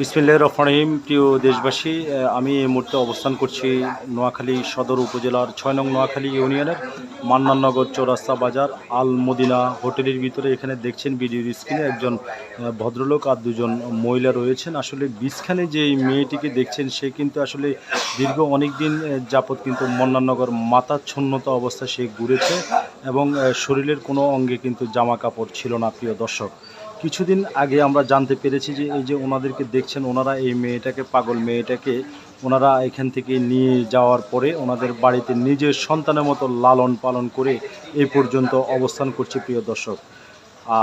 বিসমিল্লাহ রহমানিম প্রিয় দেশবাসী আমি এই মুহূর্তে অবস্থান করছি নোয়াখালী সদর উপজেলার ছয় নং নোয়াখালী ইউনিয়নের মান্নাননগর চৌরাস্তা বাজার আল মদিনা হোটেলের ভিতরে। এখানে দেখছেন ভিডিওর স্ক্রিনে একজন ভদ্রলোক আর দুজন মহিলা রয়েছেন। আসলে বীজখানে যে মেয়েটিকে দেখছেন, সে কিন্তু আসলে দীর্ঘ অনেক দিন যাবৎ কিন্তু মন্নাননগর মাথাচ্ছন্নতা অবস্থা সে ঘুরেছে এবং শরীরের কোনো অঙ্গে কিন্তু জামা কাপড় ছিল না, প্রিয় দর্শক। কিছুদিন আগে আমরা জানতে পেরেছি যে এই যে ওনাদেরকে দেখছেন, ওনারা এই মেয়েটাকে, পাগল মেয়েটাকে, ওনারা এখান থেকে নিয়ে যাওয়ার পরে ওনাদের বাড়িতে নিজের সন্তানের মতো লালন পালন করে এই পর্যন্ত অবস্থান করছে প্রিয় দর্শক।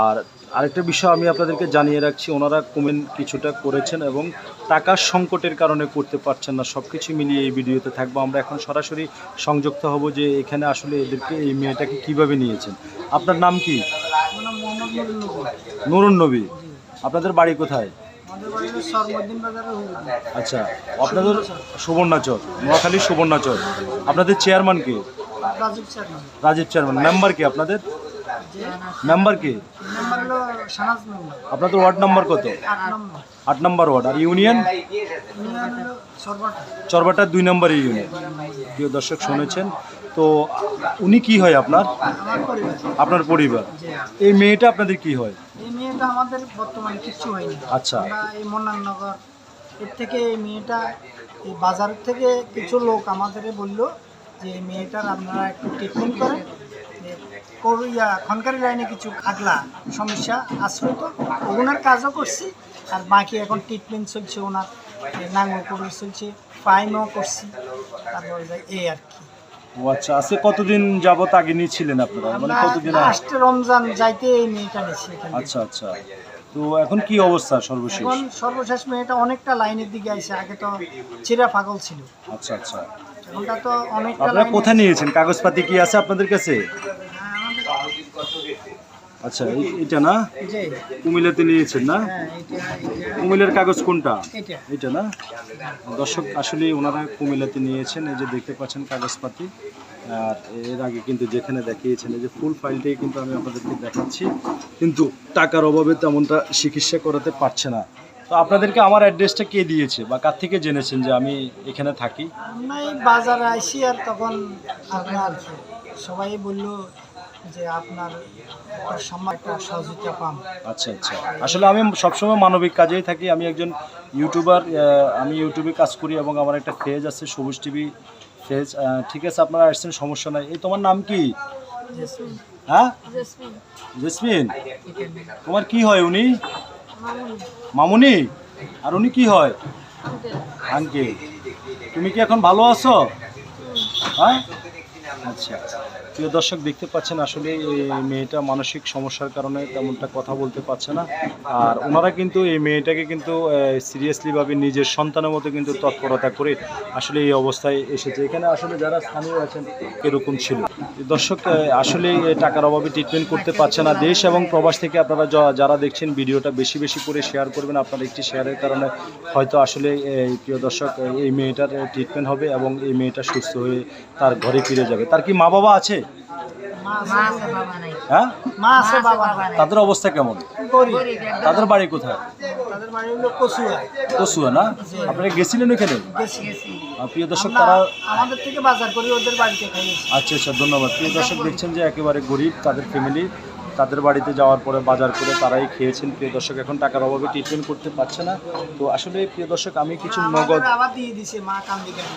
আর আরেকটা বিষয় আমি আপনাদেরকে জানিয়ে রাখছি, ওনারা কমেন্ট কিছুটা করেছেন এবং টাকার সংকটের কারণে করতে পারছেন না সব কিছু মিলিয়ে এই ভিডিওতে থাকব। আমরা এখন সরাসরি সংযুক্ত হব যে এখানে আসলে এদেরকে এই মেয়েটাকে কীভাবে নিয়েছেন। আপনার নাম কি? নুরুন নবী। আপনাদের বাড়ি কোথায়? আচ্ছা আপনাদের সুবর্ণাচর নোয়াখালী সুবর্ণাচর আপনাদের চেয়ারম্যান কে? রাজীব চেয়ারম্যান মেম্বার কে আপনাদের? মেম্বার কে? আপনাদের ওয়ার্ড নাম্বার কত? আট নাম্বার ওয়ার্ড আর ইউনিয়ন চরবাটার দুই নম্বর ইউনিয়ন প্রিয় দর্শক শুনেছেন। তো উনি কি হয় আপনার? আপনার পরিবার। এই মেয়েটা আপনাদের কি হয়? এই মেয়েটা আমাদের বর্তমানে কিচ্ছু হয়নি। আচ্ছা। এই মন্নাননগর এর থেকে এই মেয়েটা এই বাজার থেকে কিছু লোক আমাদের বলল যে এই মেয়েটার আপনারা একটু ট্রিটমেন্ট করেন। যে করিয়া খনকারি লাইনে কিছু আগলা সমস্যা আসলো তো ওনার কাজও করছি আর বাকি এখন ট্রিটমেন্ট চলছে ওনার। নাঙ্গল করে চলছে ফাইনও করছি। তারপরে এই আর কি। ও আচ্ছা আজকে কতদিন যাবত আগে নিয়েছিলেন আপনারা? মানে কতদিন? লাস্ট রমজান যাইতে এই মেয়েটা নিয়েছি এখানে আচ্ছা আচ্ছা। তো এখন কি অবস্থা সর্বশেষ? এখন সর্বশেষ মেয়েটা অনেকটা লাইনের দিকে আইছে আগে তো চিরা পাগল ছিল। আচ্ছা আচ্ছা। এখনটা তো অনেকটা আপনারা কোথায় নিয়েছেন? কাগজপাতি কি আছে আপনাদের কাছে? আচ্ছা এটা না? কুমিল্লাতে নিয়েছেন না? হ্যাঁ, কুমিল্লার কাগজ কোনটা? এটা। না? দর্শক আসলে ওনারা কুমিল্লাতে নিয়েছেন এই যে দেখতে পাচ্ছেন কাগজপাতি। আর এর আগে কিন্তু যেখানে দেখিয়েছেন এই যে ফুল ফাইলটাই কিন্তু আমি আপনাদেরকে দেখাচ্ছি। কিন্তু টাকার অভাবে তেমনটা চিকিৎসা করাতে পারছে না। তো আপনাদেরকে আমার অ্যাড্রেসটা কে দিয়েছে বা কার থেকে জেনেছেন যে আমি এখানে থাকি? বাজারে আইসি আর তখন আপনার সবাই বলল যে আপনার একটা সহযোগিতা পান। আচ্ছা আচ্ছা। আসলে আমি সবসময় মানবিক কাজেই থাকি। আমি একজন ইউটিউবার আমি ইউটিউবে কাজ করি এবং আমার একটা ফেজ আছে সবুজ টিভি ফেজ। ঠিক আছে আপনারা আসছেন সমস্যা নাই। এই তোমার নাম কি? হ্যাঁ? জেসমিন। তোমার কি হয় উনি? মামুনি। আর উনি কি হয়? আঙ্কেল। আঙ্কেল। তুমি কি এখন ভালো আছো? হ্যাঁ? আচ্ছা। প্রিয় দর্শক, দেখতে পাচ্ছেন আসলে এই মেয়েটা মানসিক সমস্যার কারণে তেমনটা কথা বলতে পারছে না। আর ওনারা কিন্তু এই মেয়েটাকে কিন্তু সিরিয়াসলিভাবে নিজের সন্তানের মতো কিন্তু তৎপরতা করে আসলে এই অবস্থায় এসেছে। এখানে আসলে যারা স্থানীয় আছেন, এরকম ছিল। দর্শক আসলে টাকার অভাবে ট্রিটমেন্ট করতে পারছে না দেশ এবং প্রবাস থেকে আপনারা যারা দেখছেন ভিডিওটা বেশি বেশি করে শেয়ার করবেন, আপনার একটি শেয়ারের কারণে হয়তো আসলে এই প্রিয় দর্শক এই মেয়েটার ট্রিটমেন্ট হবে এবং এই মেয়েটা সুস্থ হয়ে তার ঘরে ফিরে যাবে। তার কি মা বাবা আছে? হ্যাঁ? তাদের অবস্থা কেমন? তাদের বাড়ি কোথায়? কচুয়া না? আপনারা গেছিলেন ওখানে প্রিয় দর্শক তারা আমাদের থেকে বাজার করি ওদের বাড়িতে আচ্ছা আচ্ছা ধন্যবাদ। প্রিয় দর্শক দেখছেন যে একেবারে গরিব তাদের ফ্যামিলি তাদের বাড়িতে যাওয়ার পরে বাজার করে তারাই খেয়েছেন। প্রিয় দর্শক এখন টাকার অভাবে ট্রিটমেন্ট করতে পারছে না। তো আসলে প্রিয় দর্শক আমি কিছু নগদ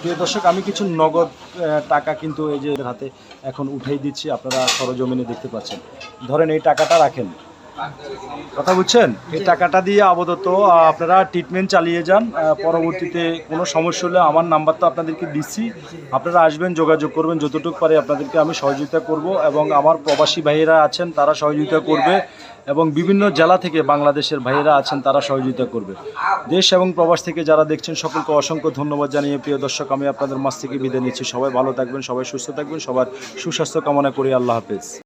প্রিয় দর্শক আমি কিছু নগদ টাকা কিন্তু এই যে হাতে এখন উঠাই দিচ্ছি। আপনারা সরজমিনে দেখতে পাচ্ছেন। ধরেন এই টাকাটা রাখেন। কথা বুঝছেন? এই টাকাটা দিয়ে আপাতত আপনারা ট্রিটমেন্ট চালিয়ে যান। পরবর্তীতে কোনো সমস্যা হলে আমার নাম্বার তো আপনাদেরকে দিচ্ছি। আপনারা আসবেন যোগাযোগ করবেন যতটুকু পারে আপনাদেরকে আমি সহযোগিতা করব এবং আমার প্রবাসী ভাইয়েরা আছেন তারা সহযোগিতা করবে এবং বিভিন্ন জেলা থেকে বাংলাদেশের ভাইয়েরা আছেন তারা সহযোগিতা করবে। দেশ এবং প্রবাস থেকে যারা দেখছেন সকলকে অসংখ্য ধন্যবাদ জানিয়ে প্রিয় দর্শক আমি আপনাদের মাছ থেকে বিদায় নিচ্ছি। সবাই ভালো থাকবেন সবাই সুস্থ থাকবেন সবার সুস্বাস্থ্য কামনা করি। আল্লাহ হাফেজ।